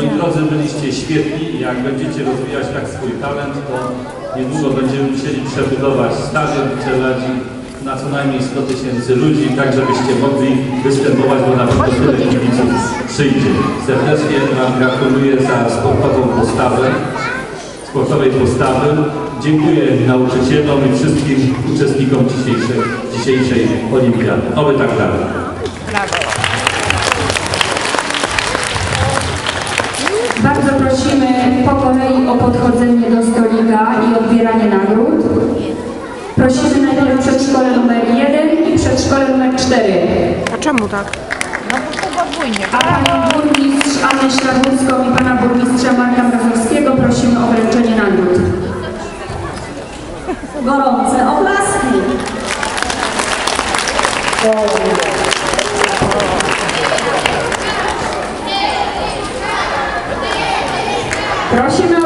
Moi drodzy, byliście świetni i jak będziecie rozwijać tak swój talent, to niedługo będziemy musieli przebudować stadion Celadzi na co najmniej 100 tysięcy ludzi, tak żebyście mogli występować, bo na tyle kibiców przyjdzie. Serdecznie Wam gratuluję za sportową postawę, sportowej postawy. Dziękuję nauczycielom i wszystkim uczestnikom dzisiejszej, dzisiejszej olimpiady. Oby tak dalej. Podchodzenie do stolika i odbieranie nagród. Prosimy najpierw przedszkole numer 1 i przedszkole numer 4. A czemu tak? No bo to podwójnie. A panią burmistrz Annę Ślagórską i pana burmistrza Marka Mrazowskiego prosimy o wręczenie nagród. Gorące oklaski. Prosimy o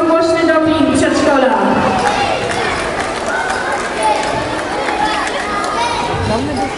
Gorące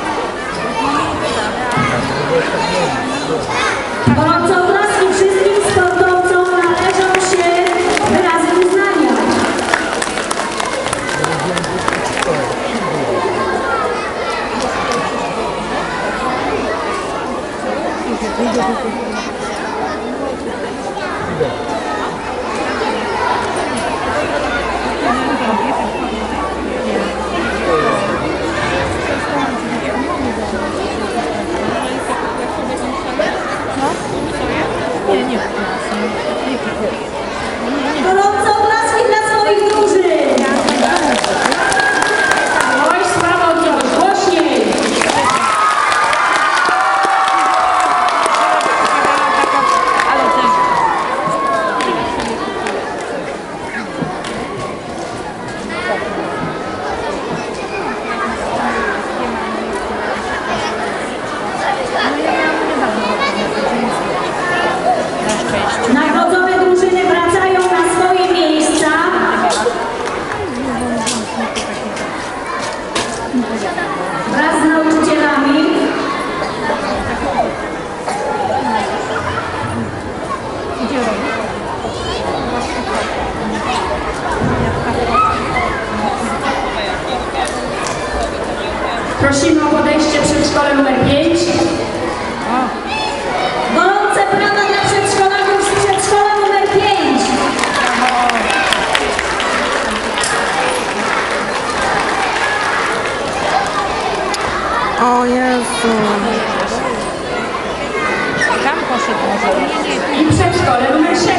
Então, Wraz z nauczycielami. Prosimy o podejście przedszkole numer 5. O Jezu. Tam poszedł może. I przedszkole numer 7.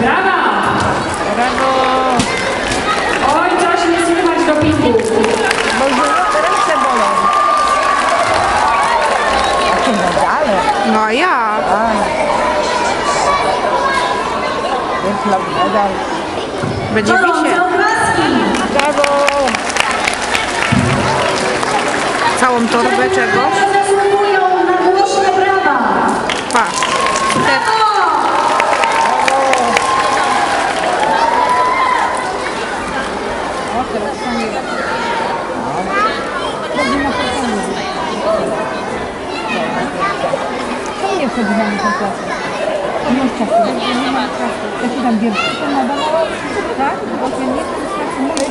Brawa! Brawo! Oj, coś nie słychać do pingu. Bo już ręce bolą. Jakie medale? No a ja. Jest medal. Będzie wisieć. Brawo! Całą torbę czegoś. Patrz. Te. To nie wchodzi na ten plac. Nie mam czasu. Nie ma czasu. Ja się tam wierszy to nadawała. Tak? Bo ja nie wiem, jak mówię.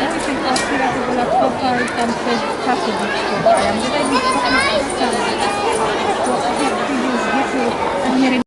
Ja mi się otwiera tego laptopa i tam coś czasu wyszło. Ja mówię, daj mi spokój,